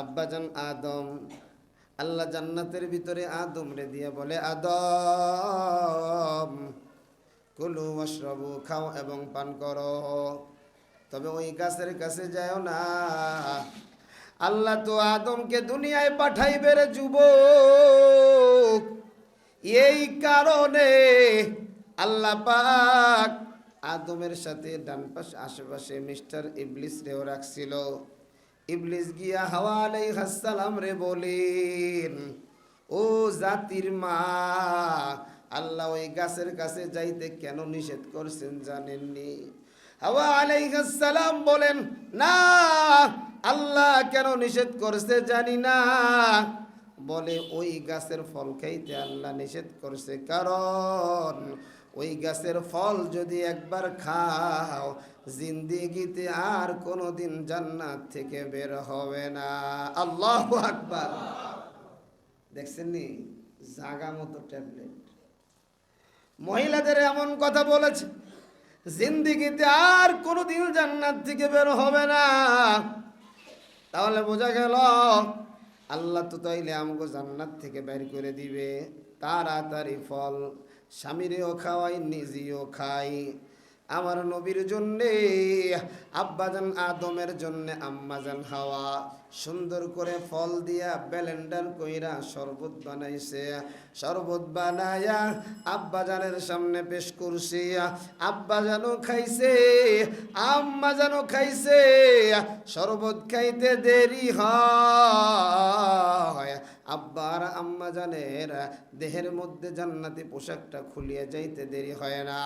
আব্বাজান আদম। আল্লাহ জান্নাতের ভিতরে আদম রে দিয়ে বলে, আদম, কুলু ওয়াশরাবু, খাও এবং পান করো। তবে ওই গাছের কাছে যাও না। আল্লাহ তো আদমকে দুনিয়ায় পাঠাইবে রে যুবক। এই কারণে আল্লাহ পাক আদমের সাথে ডান পাশে আশেপাশে মিস্টার ইবলিস রেও রাখছিল। ইবলিস গিয়া হাওয়া আলাইহিস সালাম রে বলেন, ও জাতির মা, আল্লাহ ওই গাছের কাছে যাইতে কেন নিষেধ করছেন জানেননি? হাওয়া আলাইহিস সালাম বলেন, না, আল্লাহ কেন নিষেধ করছে জানি না। বলে, ওই গাছের ফল খাইতে আল্লাহ নিষেধ করছে। কারণ ওই গাছের ফল যদি একবার খাও, জিন্দিগিতে আর কোনো দিন জান্নাত থেকে বের হবে না। আল্লাহ আকবার। দেখছেন নি? জাগা মতো ট্যাবলেট। মহিলাদের এমন কথা বলেছে, জিন্দিগিতে আর কোনো দিন জান্নাত থেকে বের হবে না। তাহলে বোঝা গেল, আল্লাহ তো তাইলে আমাকে জান্নাত থেকে বের করে দিবে, তাড়াতাড়ি ফল স্বামীরেও খাওয়াই, নিজেও খাই। আমার নবীর জন্যে, আব্বাজান আদমের জন্যে, আম্মাজান হাওয়া। সুন্দর করে ফল দিয়া ব্যালেন্ডার কইরা শরবত বানাইছে। শরবত বানায়া আব্বাজানের সামনে পেশ করছে। আব্বাজানও খাইছে, আম্মাজানও খাইছে। শরবত খাইতে দেরি হয়। আব্বার আম্মা জানের দেহের মধ্যে জান্নাতি পোশাকটা খুলিয়ে যাইতে দেরি হয় না।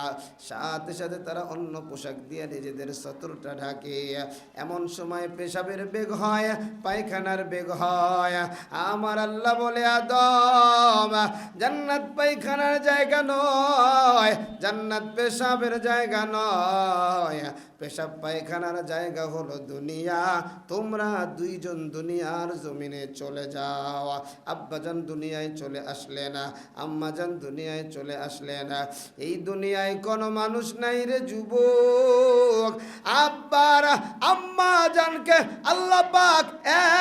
সাথে সাথে তারা অন্য পোশাক দিয়ে নিজেদের শত্রুটা ঢাকে। এমন সময় পেশাবের বেগ হয়, পায়খানার বেগ হয়। আমার আল্লাহ বলে, আদম, জান্নাত পায়খানার জায়গা নয়, জান্নাত পেশাবের জায়গা নয়। পেশাব পায়খানার জায়গা হলো দুনিয়া। তোমরা দুইজন দুনিয়ার জমিনে চলে যাও। আব্বাজান দুনিয়ায় চলে আসলে না, আম্মাজান দুনিয়ায় চলে আসলে না। এই দুনিয়ায় কোনো মানুষ নাই রে যুবক। আব্বার আম্মা জানকে আল্লাহ পাক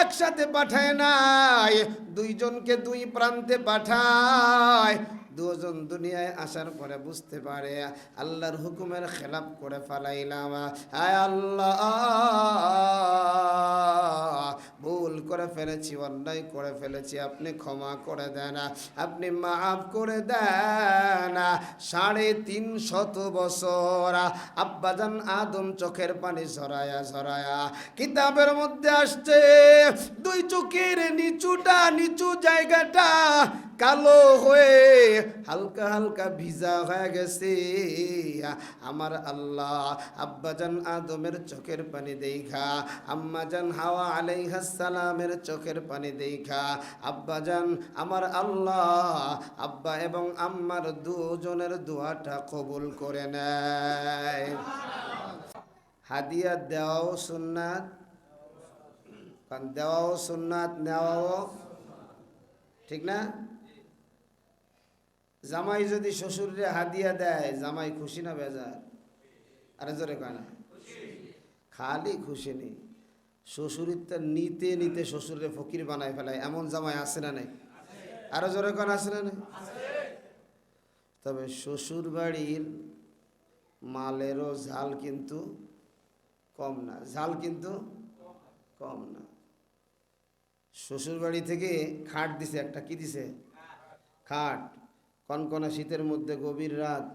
একসাথে পাঠায় নাই। দুইজনকে দুই প্রান্তে পাঠায়। দুজন দুনিয়ায় আসার পরে বুঝতে পারে, আল্লাহর হুকুমের খেলাপ করে ফালাইলাম। আয় আল্লাহ। ভুল করে ফেলেছি, অন্যায় করে ফেলেছি, আপনি ক্ষমা করে দেন আপনি মাফ করে দেন সাড়ে তিন শত বছর আব্বাজান আদম চোখের পানি ঝরায়া ঝরায়া কিতাবের মধ্যে আসছে, দুই চোখের নিচুটা, নিচু জায়গাটা কালো হয়ে হালকা হালকা ভিজা হয়ে গেছে। আমার আল্লাহ আব্বাজান আদমের চোখের পানি দেখা আম্মাজান হাওয়া আলাইহাস সালামের চোখের পানি দেখা। আব্বাজান আমার আল্লাহ, আব্বা এবং আম্মার দুজনের দোয়াটা কবুল করে নেয়। হাদিয়া দেওয়াও সুন্নাত দেওয়াও সুন্নাত, নেওয়াও ঠিক না? জামাই যদি শ্বশুরে হাদিয়া দেয়, জামাই খুশি না বেজার? আরে জোরে কয় না। খালি খুশি নেই। শ্বশুরিতে নিতে নিতে শ্বশুরে ফকির বানায় ফেলায়। এমন জামাই আছে না নাই? আরও জোরে কন, আছে না নাই? তবে শ্বশুর বাড়ির মালেরও ঝাল কিন্তু কম না। ঝাল কিন্তু কম না। শ্বশুর বাড়ি থেকে খাট দিছে একটা। কি দিছে? খাট। কনকনা শীতের মধ্যে গভীর রাত।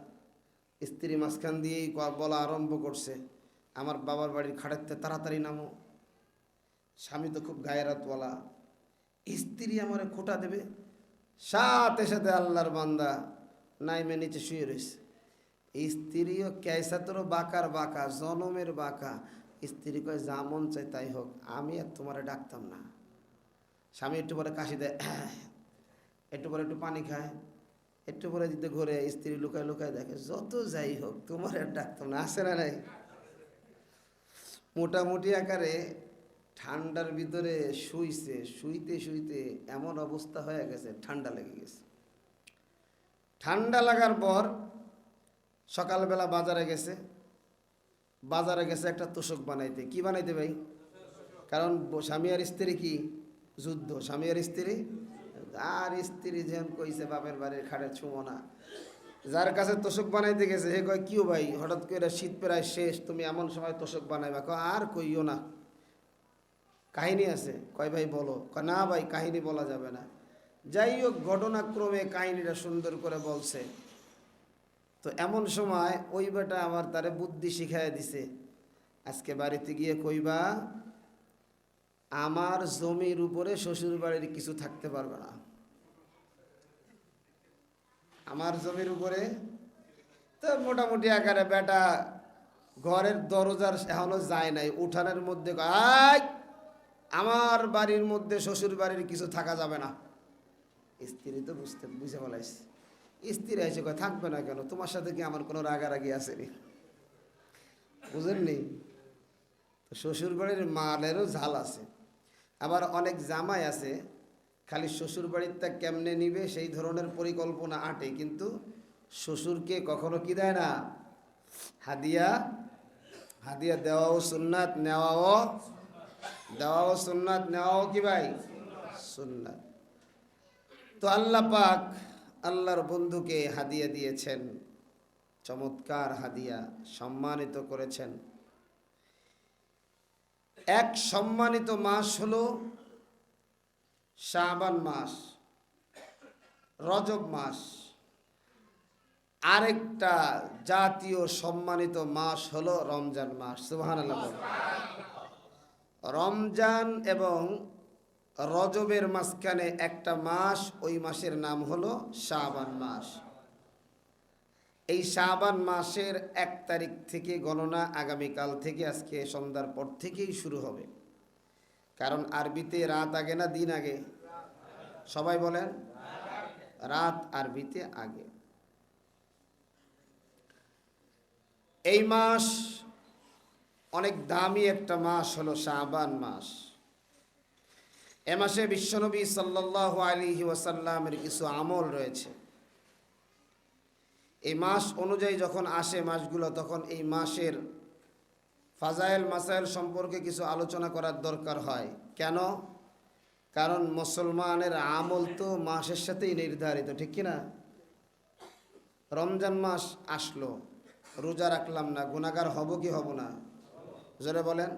স্ত্রী মাঝখান দিয়েই বলা আরম্ভ করছে, আমার বাবার বাড়ির খাটেতে তাড়াতাড়ি নামো। স্বামী তো খুব গায়েরাতওয়ালা স্ত্রী আমার খোটা দেবে। সাথে সাথে আল্লাহর বান্দা নাইমে নিচে শুয়ে রয়েছে। স্ত্রীও ক্যাসাতেরও বাঁকার বাঁকা, জনমের বাঁকা। স্ত্রী কয়, যা মন চাই তাই হোক, আমি আর তোমারে ডাকতাম না। স্বামী একটু পরে কাশি দেয়। একটু পরে একটু পানি খায়। একটু পরে দিতে ঘুরে, স্ত্রী লুকায় লুকায় দেখে, যত যাই হোক, তোমার আর ডাকতাম না। আসে না নাই? মোটামুটি আকারে ঠান্ডার ভিতরে শুইছে, শুইতে শুইতে এমন অবস্থা হয়ে গেছে, ঠান্ডা লেগে গেছে। ঠান্ডা লাগার পর সকালবেলা বাজারে গেছে। বাজারে গেছে একটা তোষক বানাইতে। কি বানাইতে ভাই? কারণ স্বামী আর স্ত্রী কি? যুদ্ধ। স্বামী আর স্ত্রী? আর স্ত্রী যেন কইছে, বাপের বাড়ির খাটে ছুঁয়ো না। যার কাছে তোষক বানাইতে গেছে হে কয়, কিও ভাই? হঠাৎ করে শীত প্রায় শেষ, তুমি এমন সময় তোষক বানাইবা? কয়, আর কইও না। কাহিনী আছে। কয়, ভাই, বলো। না, ভাই, কাহিনী বলা যাবে না। যাই হোক, ঘটনাক্রমে কাহিনীটা সুন্দর করে বলছে। তো এমন সময় ওই বেটা আমার তারে বুদ্ধি শিখাই দিছে। আজকে বাড়িতে গিয়ে কইবা, আমার জমির উপরে শ্বশুর বাড়ির কিছু থাকতে পারবে না। আমার জমির উপরে? তো মোটামুটি আকারে বেটা ঘরের দরজার এখনও যায় নাই। উঠানের মধ্যে আই আমার বাড়ির মধ্যে শ্বশুর বাড়ির কিছু থাকা যাবে না। স্ত্রী তো বুঝতে বুঝে বলাইছে স্ত্রী এসে কয়, থাকবে না কেন? তোমার সাথে কি আমার কোনো রাগারাগি আসেনি বুঝেননি? তো শ্বশুর বাড়ির মালেরও ঝাল আছে। আবার অনেক জামাই আছে, খালি শ্বশুর বাড়িরটা কেমনে নিবে সেই ধরনের পরিকল্পনা আটে, কিন্তু শ্বশুরকে কখনো কি দেয় না? হাদিয়া হাদিয়া দেওয়াও সুন্নাত, নেওয়াও দেওয়াও সুন্নাত, নেওয়াও কি ভাই? সুন্নাত। তো আল্লাহ পাক আল্লাহর বন্ধুকে হাদিয়া দিয়েছেন, চমৎকার হাদিয়া সম্মানিত করেছেন। এক সম্মানিত মাস হল শাবান মাস, রজব মাস। আরেকটা জাতীয় সম্মানিত মাস হলো রমজান মাস সুবহান রমজান এবং রজবের মাঝখানে একটা মাস, ওই মাসের নাম হলো শাবান মাস। এই শাবান মাসের এক তারিখ থেকে গণনা আগামীকাল থেকে আজকে সন্ধ্যার পর থেকেই শুরু হবে। কারণ আরবিতে রাত আগে না দিন আগে? সবাই বলেন, রাত আরবিতে আগে। এই মাস অনেক দামি একটা মাস হলো শাবান মাস। এ মাসে বিশ্বনবী সাল্লাহ আলী ওয়াসাল্লামের কিছু আমল রয়েছে। এই মাস অনুযায়ী যখন আসে মাসগুলো, তখন এই মাসের ফাজাইল মাসাইল সম্পর্কে কিছু আলোচনা করার দরকার হয়। কেন? কারণ মুসলমানের আমল তো মাসের সাথেই নির্ধারিত, ঠিক কিনা? রমজান মাস আসলো, রোজা রাখলাম না গুণাগার হব কি হব না? জোরে বলেন।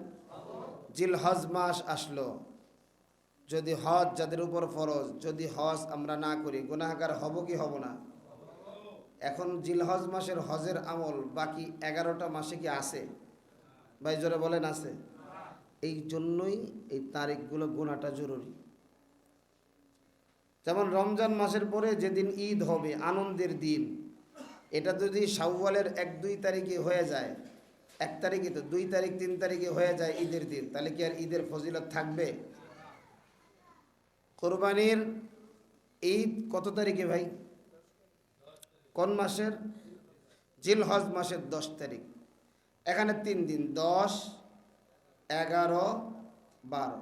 জিল হজ মাস আসলো। যদি হজ যাদের উপর ফরজ, যদি হজ আমরা না করি গুণাগার হব কি হব না? এখন জিলহজ মাসের হজের আমল বাকি এগারোটা মাসে কি আছে? ভাই, জোরে বলেন, আছে। এই জন্যই এই তারিখগুলো গোনাটা জরুরি। যেমন রমজান মাসের পরে যেদিন ঈদ হবে, আনন্দের দিন, এটা যদি শাওয়ালের এক দুই তারিখে হয়ে যায় এক তারিখে তো, দুই তারিখ, তিন তারিখে হয়ে যায় ঈদের দিন। তাহলে কি আর ঈদের ফজিলত থাকবে? কোরবানির ঈদ কত তারিখে ভাই? কোন মাসের? জিলহজ মাসের দশ তারিখ। এখানে তিন দিন, দশ, এগারো, বারো।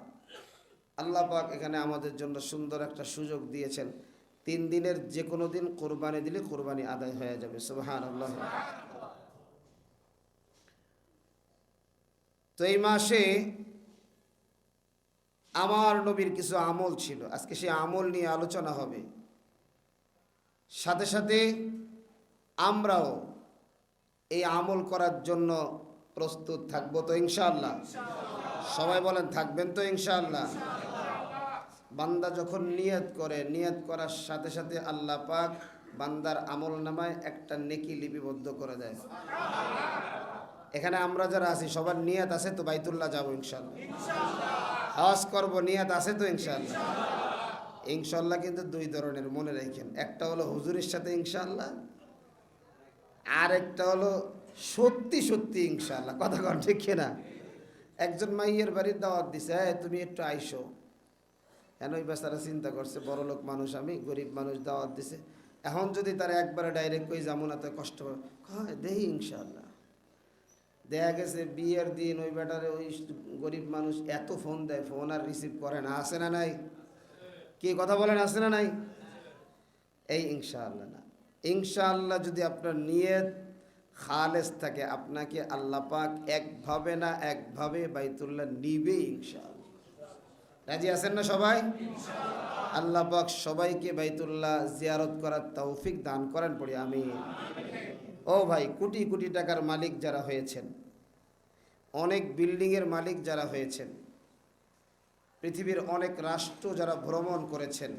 আল্লাহ পাক এখানে আমাদের জন্য সুন্দর একটা সুযোগ দিয়েছেন। তিন দিনের যে কোনো দিন কোরবানি দিলে কোরবানি আদায় হয়ে যাবে। সুবহান আল্লাহ তো এই মাসে আমার নবীর কিছু আমল ছিল। আজকে সেই আমল নিয়ে আলোচনা হবে। সাথে সাথে আমরাও এই আমল করার জন্য প্রস্তুত থাকব তো ইনশাআল্লাহ? সবাই বলেন থাকবেন তো ইনশাআল্লাহ? বান্দা যখন নিয়ত করে নিয়ত করার সাথে সাথে আল্লাহ পাক বান্দার আমল নামায় একটা নেকি লিপিবদ্ধ করে দেয়। এখানে আমরা যারা আছি সবার নিয়ত আছে তো বাইতুল্লাহ যাব ইনশাল্লাহ। হজ করব নিয়ত আছে তো ইনশাল্লাহ। ইনশাল্লাহ। কিন্তু দুই ধরনের মনে রাখেন। একটা হলো হুজুরের সাথে ইনশাল্লাহ আর একটা হলো সত্যি সত্যি ইনশাল্লাহ। কথা কন ঠিক না একজন মাইয়ের বাড়ির দাওয়াত দিছে হ্যাঁ তুমি একটু আইসো। কেন ওই বেচারা চিন্তা করছে বড় লোক মানুষ আমি গরিব মানুষ দাওয়াত দিছে। এখন যদি তারা একবারে ডাইরেক্ট কই যাব না তো কষ্ট হয়। দেহি ইনশাল্লাহ। দেখা গেছে বিয়ের দিন ওই বেটারে ওই গরিব মানুষ এত ফোন দেয় ফোন আর রিসিভ করে না। আসে না নাই? কি কথা বলেন আসে না নাই? এই ইনশাআল্লাহ না। ইনশাআল্লাহ যদি আপনার নিয়ত খালেস থাকে, আপনাকে আল্লাহ পাক একভাবে না একভাবে বাইতুল্লাহ নিবে ইনশাআল্লাহ। রাজি আছেন না সবাই? আল্লাহ পাক সবাইকে বাইতুল্লাহ জিয়ারত করার তৌফিক দান করেন পড়ি আমি ও ভাই, কোটি কোটি টাকার মালিক যারা হয়েছেন, অনেক বিল্ডিংয়ের মালিক যারা হয়েছেন, পৃথিবীর অনেক রাষ্ট্র যারা ভ্রমণ করেছেন,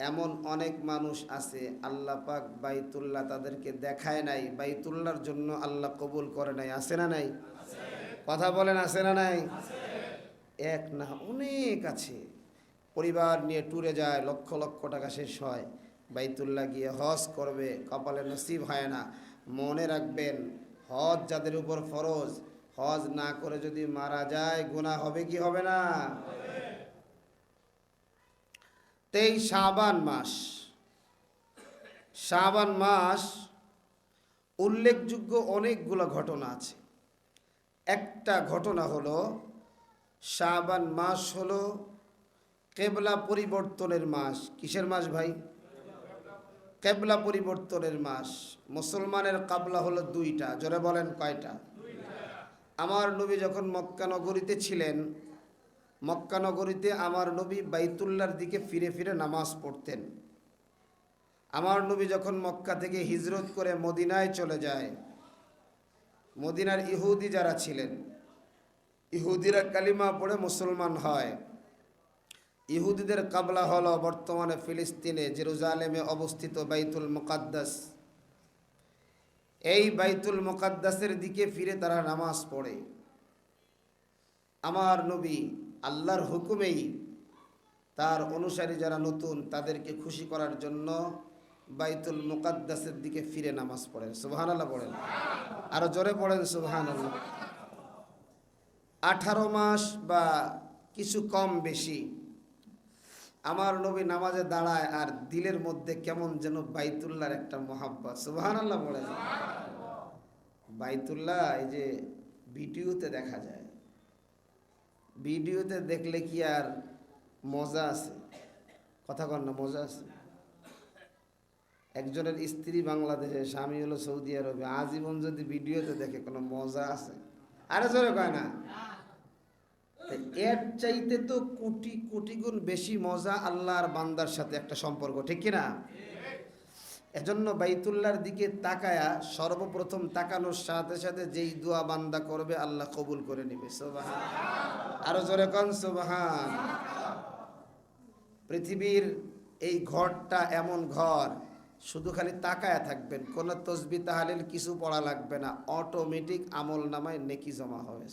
এমন অনেক মানুষ আছে, আল্লাহ পাক বাইতুল্লাহ তাদেরকে দেখায় নাই, বাইতুল্লাহর জন্য আল্লাহ কবুল করে নাই, আছে না নাই? কথা বলেন, আছে না নাই? এক না, অনেক আছে। পরিবার নিয়ে ট্যুরে যায়, লক্ষ লক্ষ টাকা শেষ হয়। বাইতুল্লাহ গিয়ে হজ করবে, কপালে নসিব হয় না। মনে রাখবেন, হজ যাদের উপর ফরজ, হজ না করে যদি মারা যায়, গুনাহ হবে কি হবে না? তেই শাবান মাস। শাবান মাস, উল্লেখযোগ্য অনেকগুলো ঘটনা আছে। একটা ঘটনা হলো শাবান মাস হলো কেবলা পরিবর্তনের মাস। কিসের মাস ভাই? কেবলা পরিবর্তনের মাস। মুসলমানের কাবলা হলো দুইটা। জোরে বলেন কয়টা? আমার নবী যখন মক্কানগরীতে ছিলেন মক্কানগরীতে আমার নবী বাইতুল্লার দিকে ফিরে ফিরে নামাজ পড়তেন। আমার নবী যখন মক্কা থেকে হিজরত করে মদিনায় চলে যায়, মদিনার ইহুদি যারা ছিলেন ইহুদিরা কালিমা পড়ে মুসলমান হয়। ইহুদিদের কাবলা হল বর্তমানে ফিলিস্তিনে, জেরুজালেমে অবস্থিত বাইতুল মুকাদ্দাস। এই বাইতুল মুকাদ্দাসের দিকে ফিরে তারা নামাজ পড়ে। আমার নবী আল্লাহর হুকুমেই তার অনুসারী যারা নতুন, তাদেরকে খুশি করার জন্য বাইতুল মুকাদ্দাসের দিকে ফিরে নামাজ পড়েন। সুবহান আল্লাহ পড়েন আরও জোরে পড়েন সুবহান আল্লাহ আঠারো মাস বা কিছু কম বেশি। আমার নবী নামাজে দাঁড়ায় আর দিলের মধ্যে কেমন যেন বাইতুল্লাহর একটা মহাব্বত। সুবহান আল্লাহ বলে বাইতুল্লাহ এই যে ভিডিওতে দেখা যায়। ভিডিওতে দেখলে কি আর মজা আছে? কথা কর না, মজা আছে? একজনের স্ত্রী বাংলাদেশে, স্বামী হলো সৌদি আরবে। আজীবন যদি ভিডিওতে দেখে কোনো মজা আছে? আরে জোরে কয় না। এর চাইতে তো কোটি কোটি গুণ বেশি মজা আল্লাহর বান্দার সাথে একটা সম্পর্ক, ঠিক কিনা? এজন্য বাইতুল্লার দিকে তাকায়া সর্বপ্রথম তাকানোর সাথে সাথে যেই দোয়া বান্দা করবে আল্লাহ কবুল করে নেবে সোবাহান আরও জোরে কন সোবাহান পৃথিবীর এই ঘরটা এমন ঘর, শুধু খালি তাকায়া থাকবেন, কোনো তসবি তাহালিল কিছু পড়া লাগবে না, অটোমেটিক আমল নামায় নেকি জমা হবে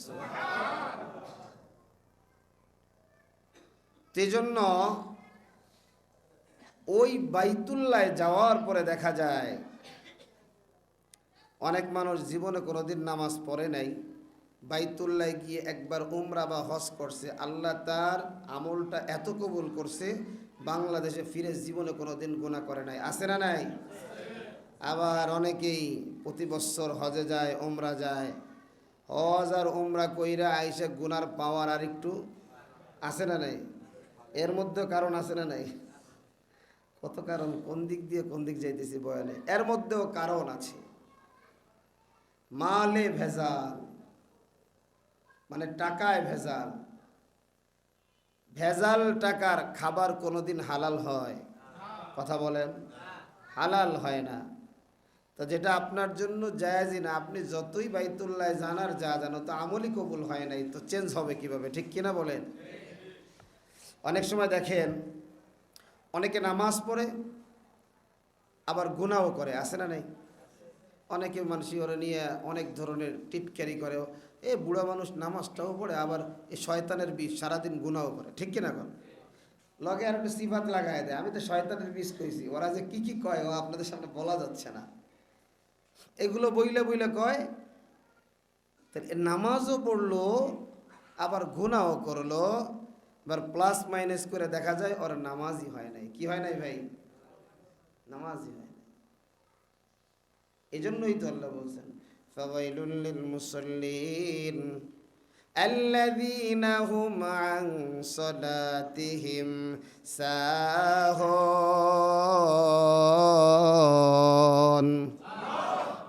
সেজন্য ওই বাইতুল্লায় যাওয়ার পরে দেখা যায়, অনেক মানুষ জীবনে কোনোদিন নামাজ পড়ে নাই, বাইতুল্লায় গিয়ে একবার উমরা বা হজ করছে, আল্লাহ তার আমলটা এত কবুল করছে, বাংলাদেশে ফিরে জীবনে কোনোদিন গুণা করে নাই। আছে না নাই? আবার অনেকেই প্রতি বছর হজে যায়, উমরা যায়। হজ আর উমরা কইরা আইসে গুনার পাওয়ার আর একটু আছে না নাই? এর মধ্যে কারণ আছে না নাই? কত কারণ? কোন দিক দিয়ে কোন দিক যাইতেছি বয়ানে? এর মধ্যেও কারণ আছে। মালে ভেজাল মানে টাকায় ভেজাল। ভেজাল টাকার খাবার কোনোদিন হালাল হয়? কথা বলেন। হালাল হয় না। তো যেটা আপনার জন্য জায়াজি না, আপনি যতই বাইতুল্লাহ জানার যা জানো, তো আমলই কবুল হয় নাই, তো চেঞ্জ হবে কীভাবে? ঠিক কিনা বলেন? অনেক সময় দেখেন, অনেকে নামাজ পড়ে, আবার গুনাও করে আসে না নাই? অনেকে মানুষ ওরা নিয়ে অনেক ধরনের টিটকারি করে, এ বুড়া মানুষ নামাজটাও পড়ে, আবার এই শয়তানের বিষ, সারাদিন গুনাও করে, ঠিক কিনা কর লগে আর একটু সিফাত লাগাই দেয়, আমি তো শয়তানের বিষ কইছি, ওরা যে কি কি কয়, ও আপনাদের সামনে বলা যাচ্ছে না। এগুলো বইলে বইলে কয় নামাজও পড়ল, আবার গুনাও করল এবার প্লাস মাইনাস করে দেখা যায় ওর নামাজই হয় নাই কি হয় নাই ভাই নামাজই হয় নাই এই জন্যই তো আল্লাহ বলছেন ফাওয়াইলুল লিল মুসাল্লিন الذين هم عن صلاتهم ساهون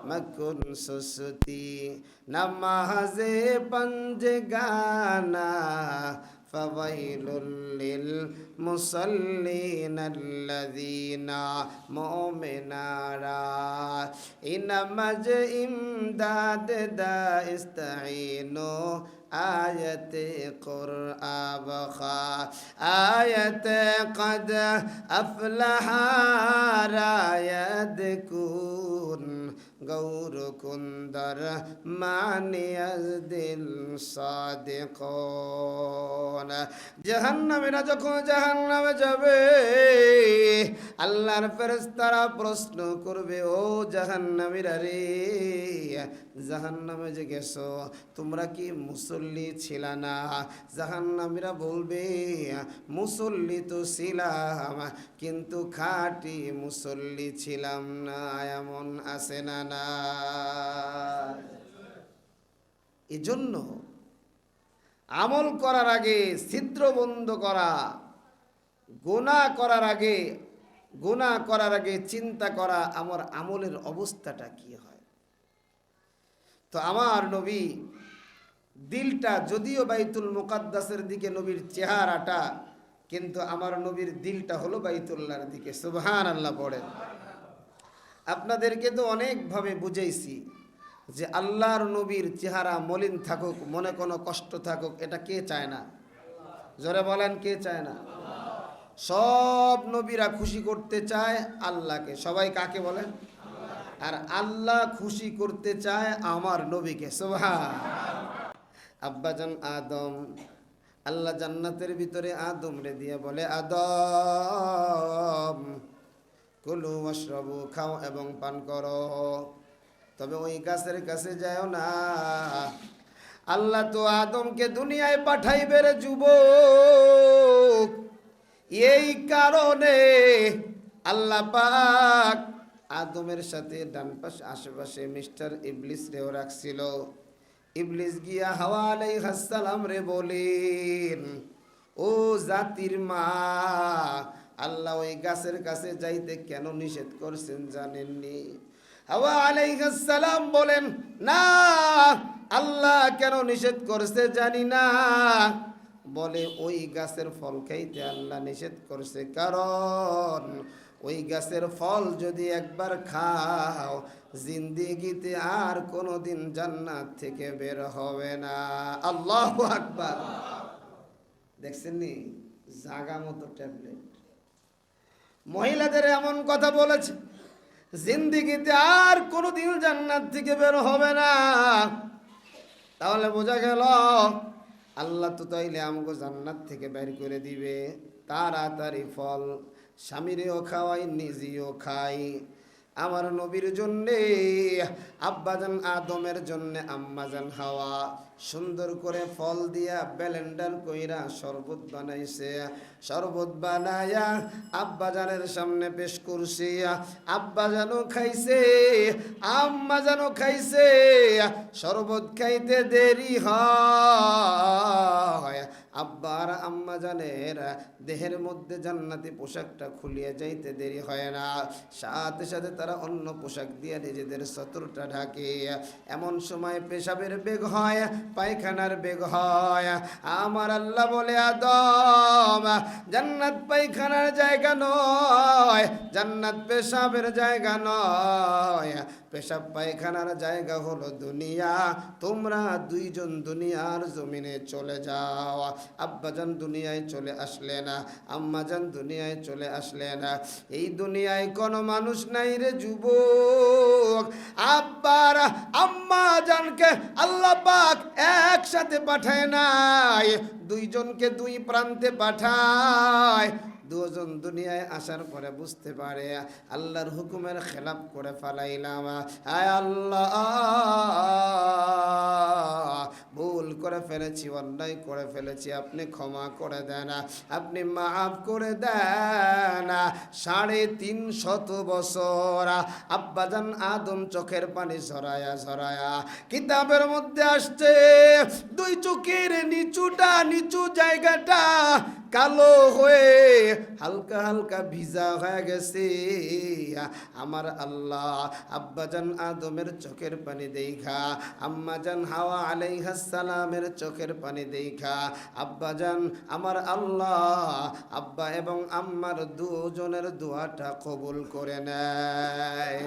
মকুন সুসুতি নমাজে পঞ্জ গানা فويل لل للمصلين الذين مؤمنارا إنما إمداد دا استعينوا آية قرآن بخا آية قد أفلح رايد كون গৌর কুন্দর মানিয়াজ দিল সাদিক জাহান্নামীরা জাহান্নামে যাবে। আল্লাহর ফেরেশতারা প্রশ্ন করবে, ও জাহান্নামীরা রে জাহান্নামে যে গেছো, তোমরা কি মুসল্লি ছিল না? জাহান্নামীরা বলবে, মুসল্লি তো ছিলাম, কিন্তু খাঁটি মুসল্লি ছিলাম না, এমন আছে না না। এজন্য আমল করার আগে ছিদ্র বন্ধ করা গোনা করার আগে গোনা করার আগে চিন্তা করা আমার আমলের অবস্থাটা কি হয়? তো আমার নবী দিলটা যদিও বাইতুল মুকাদ্দাসের দিকে নবীর চেহারাটা, কিন্তু আমার নবীর দিলটা হলো বাইতুল্লাহর দিকে। সুবহান আল্লাহ পড়েন। আপনাদেরকে তো অনেকভাবে বুঝাইছি যে আল্লাহর নবীর চেহারা মলিন থাকুক, মনে কোনো কষ্ট থাকুক, এটা কে চায় না? জোরে বলেন, কে চায় না? সব নবীরা খুশি করতে চায় আল্লাহকে। সবাই কাকে বলেন আর আল্লাহ খুশি করতে চায় আমার নবীকে। সোভা আব্বাজান আদম, আল্লাহ জান্নাতের ভিতরে আদম রে দিয়ে বলে, আদম, কুলু ওয়াশরাবু, খাও এবং পান করো। তবে ওই গাছের কাছে যাও না। আল্লাহ তো আদমকে দুনিয়ায় পাঠাইবে রে যুবক। এই কারণে আল্লাহ পাক আদমের সাথে ডান পাশে আশেপাশে মিস্টার ইবলিস রেও রাখছিল। ইবলিস গিয়া হাওয়া আলাইহিস সালাম রে বলেন, ও জাতির মা, আল্লাহ ওই গাছের কাছে যাইতে কেন নিষেধ করছেন জানেননি? হাওয়া আলাইহিস সালাম বলেন, না, আল্লাহ কেন নিষেধ করছে জানি না। বলে, ওই গাছের ফল খাইতে আল্লাহ নিষেধ করছে। কারণ ওই গাছের ফল যদি একবার খাও, জিন্দিগিতে আর কোনো দিন জান্নাত থেকে বের হবে না। আল্লাহ আকবার। দেখছেন নি? জাগা মতো ট্যাবলেট। মহিলাদের এমন কথা বলেছে, জিন্দিগিতে আর কোনো দিন জান্নাত থেকে বের হবে না। তাহলে বোঝা গেল আল্লাহ তো তাইলে আমাকে জান্নাত থেকে বের করে দিবে। তাড়াতাড়ি ফল স্বামীরেও খাওয়াই, নিজেও খাই। আমার নবীর জন্যে আব্বাজান আদমের জন্যে আম্মাজান হাওয়া সুন্দর করে ফল দিয়া ব্যালেন্ডার কইরা শরবত বানাইছে। শরবত বানায়া আব্বাজানের সামনে পেশ করছে। আব্বাজানও খাইছে আম্মাজানও খাইছে, শরবত খাইতে দেরি হয়। আব্বা আর আম্মা জানের দেহের মধ্যে জান্নাতি পোশাকটা খুলিয়ে যাইতে দেরি হয় না। সাথে সাথে তারা অন্য পোশাক দিয়ে নিজেদের সতরটা ঢাকে। এমন সময় পেশাবের বেগ হয়, পায়খানার বেগ হয়। আমার আল্লাহ বলে, আদম, জান্নাত পায়খানার জায়গা নয়, জান্নাত পেশাবের জায়গা নয়। পেশাব পায়খানার জায়গা হলো দুনিয়া। তোমরা দুইজন দুনিয়ার জমিনে চলে যাও। আব্বাজান দুনিয়ায় চলে আসলে না, আম্মাজান দুনিয়ায় চলে আসলে না। এই দুনিয়ায় কোনো মানুষ নাই রে যুবক। আব্বার আম্মা জানকে আল্লাহ পাক একসাথে পাঠায় নাই। দুইজনকে দুই প্রান্তে পাঠায়। দুজন দুনিয়ায় আসার পরে বুঝতে পারে আল্লাহর হুকুমের খেলাপ করে ফালাইলাম। আয় আল্লাহ, ভুল করে ফেলেছি, অন্যায় করে ফেলেছি, আপনি ক্ষমা করে দেন, আপনি মাফ করে দেন। সাড়ে তিন শত বছর, আব্বাজান আদম চোখের পানি ঝরায়া ঝরায়া কিতাবের মধ্যে আসছে, দুই চোখের নিচুটা, নিচু জায়গাটা কালো হয়ে হালকা হালকা ভিজা হয়ে গেছে। আমার আল্লাহ আব্বাজান আদমের চোখের পানি দেখা আম্মাজান হাওয়া আলাইহাস সালামের চোখের পানি দেখা। আব্বাজান আমার আল্লাহ আব্বা এবং আম্মার দুজনের দোয়াটা কবুল করে নেয়।